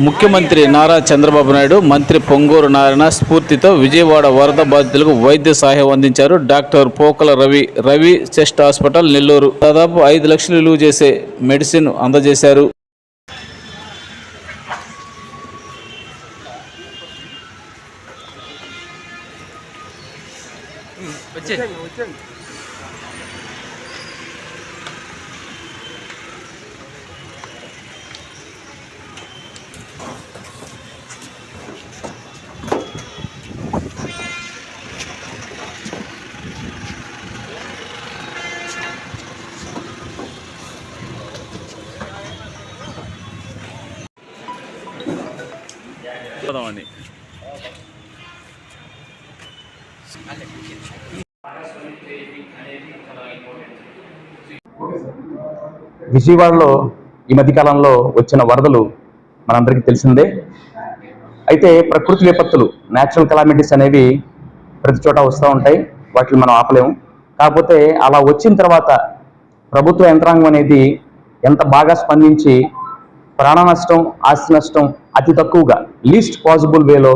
ముఖ్యమంత్రి నారా చంద్రబాబు నాయుడు మంత్రి పొంగూరు నారాయణ స్ఫూర్తితో విజయవాడ వరద బాధితులకు వైద్య సహాయం అందించారు doctor Pokala Ravi Ravi chest hospital Nellore. దాదాపు ఐదు లక్షలు విలువ చేసే మెడిసిన్ అందజేశారు. అని విజయవాడలో ఈ మధ్యకాలంలో వచ్చిన వరదలు మనందరికీ తెలిసిందే. అయితే ప్రకృతి విపత్తులు న్యాచురల్ కలామిటీస్ అనేవి ప్రతి చోట వస్తూ ఉంటాయి. వాటిని మనం ఆపలేము. కాకపోతే అలా వచ్చిన తర్వాత ప్రభుత్వ యంత్రాంగం అనేది ఎంత బాగా స్పందించి ప్రాణ నష్టం ఆస్తి నష్టం అతి తక్కువగా లీస్ట్ పాసిబుల్ వేలో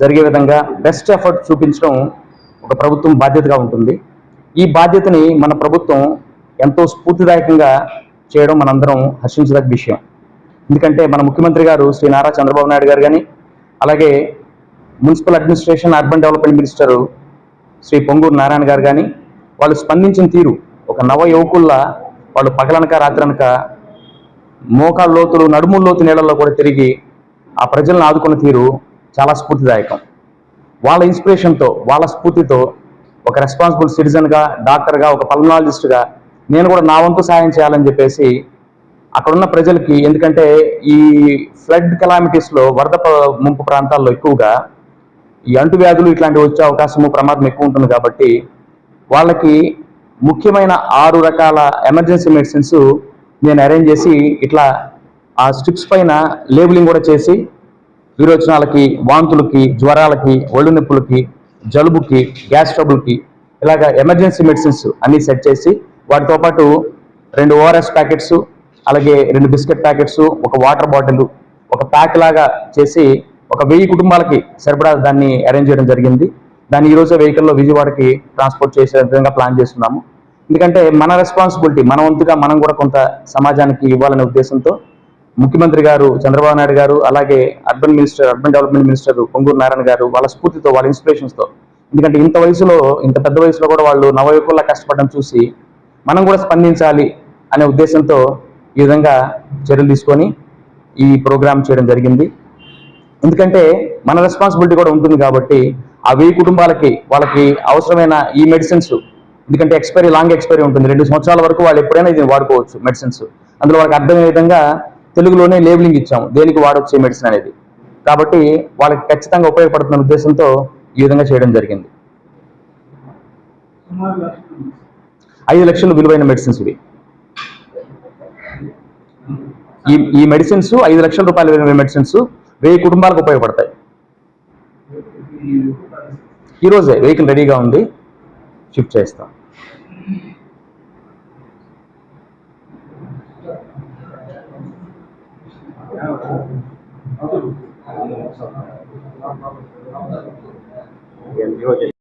జరిగే విధంగా బెస్ట్ ఎఫర్ట్ చూపించడం ఒక ప్రభుత్వం బాధ్యతగా ఉంటుంది. ఈ బాధ్యతని మన ప్రభుత్వం ఎంతో స్ఫూర్తిదాయకంగా చేయడం మనందరం హర్షించదగ్గ విషయం. ఎందుకంటే మన ముఖ్యమంత్రి గారు శ్రీ నారా చంద్రబాబు నాయుడు గారు కానీ అలాగే municipal administration urban development minister Shri Ponguru Narayana garu కానీ వాళ్ళు స్పందించిన తీరు ఒక నవ యువకుల్లా వాళ్ళు పగలనక రాత్రనక మోకాళ్ళ లోతులు నడుముల్లోతు నీళ్ళల్లో కూడా తిరిగి ఆ ప్రజలను ఆదుకున్న తీరు చాలా స్ఫూర్తిదాయకం. వాళ్ళ ఇన్స్పిరేషన్తో వాళ్ళ స్ఫూర్తితో ఒక రెస్పాన్సిబుల్ సిటిజన్గా డాక్టర్గా ఒక పల్మనాలజిస్ట్గా నేను కూడా నా వంతు సాయం చేయాలని చెప్పేసి అక్కడున్న ప్రజలకి ఎందుకంటే ఈ ఫ్లడ్ కెలామిటీస్లో వరద ముంపు ప్రాంతాల్లో ఎక్కువగా ఈ అంటువ్యాధులు ఇట్లాంటివి వచ్చే అవకాశము ప్రమాదం ఎక్కువ ఉంటుంది కాబట్టి వాళ్ళకి ముఖ్యమైన ఆరు రకాల ఎమర్జెన్సీ మెడిసిన్స్ నేను అరేంజ్ చేసి ఇట్లా ఆ స్ట్రిప్స్ పైన లేబులింగ్ కూడా చేసి విరోచనాలకి వాంతులకి జ్వరాలకి ఒళ్ళు నొప్పులకి జలుబుకి గ్యాస్ ట్రబుల్కి ఇలాగ ఎమర్జెన్సీ మెడిసిన్స్ అన్నీ సెట్ చేసి వాటితో పాటు రెండు ఓఆర్ఎస్ ప్యాకెట్స్ అలాగే రెండు బిస్కెట్ ప్యాకెట్స్ ఒక వాటర్ బాటిల్ ఒక ప్యాక్ లాగా చేసి ఒక వెయ్యి కుటుంబాలకి సరిపడా దాన్ని అరేంజ్ చేయడం జరిగింది. దాన్ని ఈరోజు వెహికల్లో విజయవాడకి ట్రాన్స్పోర్ట్ చేసే విధంగా ప్లాన్ చేస్తున్నాము. ఎందుకంటే మన రెస్పాన్సిబిలిటీ మన వంతుగా మనం కూడా కొంత సమాజానికి ఇవ్వాలనే ఉద్దేశంతో ముఖ్యమంత్రి గారు చంద్రబాబు నాయుడు గారు అలాగే urban minister urban development minister Ponguru Narayana garu వాళ్ళ స్ఫూర్తితో వాళ్ళ ఇన్స్పిరేషన్స్తో ఎందుకంటే ఇంత వయసులో ఇంత పెద్ద వయసులో కూడా వాళ్ళు నవయుకుల్లా కష్టపడడం చూసి మనం కూడా స్పందించాలి అనే ఉద్దేశంతో ఈ విధంగా చర్యలు తీసుకొని ఈ ప్రోగ్రామ్ చేయడం జరిగింది. ఎందుకంటే మన రెస్పాన్సిబిలిటీ కూడా ఉంటుంది కాబట్టి ఆ వెయ్యి కుటుంబాలకి వాళ్ళకి అవసరమైన ఈ మెడిసిన్స్ ఎందుకంటే ఎక్స్పైరీ లాంగ్ ఎక్స్పైరీ ఉంటుంది. రెండు సంవత్సరాల వరకు వాళ్ళు ఎప్పుడైనా ఇది వాడుకోవచ్చు మెడిసిన్స్ అందులో వాళ్ళకి అర్థమయ్యే విధంగా తెలుగులోనే లేబులింగ్ ఇచ్చాము. దేనికి వాడొచ్చే మెడిసిన్ అనేది. కాబట్టి వాళ్ళకి ఖచ్చితంగా ఉపయోగపడుతున్న ఉద్దేశంతో ఈ విధంగా చేయడం జరిగింది. ఐదు లక్షలు విలువైన మెడిసిన్స్ ఇవి. ఈ ఈ మెడిసిన్స్ ఐదు లక్షల రూపాయల విలువైన మెడిసిన్స్ వెయ్యి కుటుంబాలకు ఉపయోగపడతాయి. ఈ రోజే వెహికల్ రెడీగా ఉంది. షిఫ్ట్ చేస్తాం เรียนที่ว่าจะ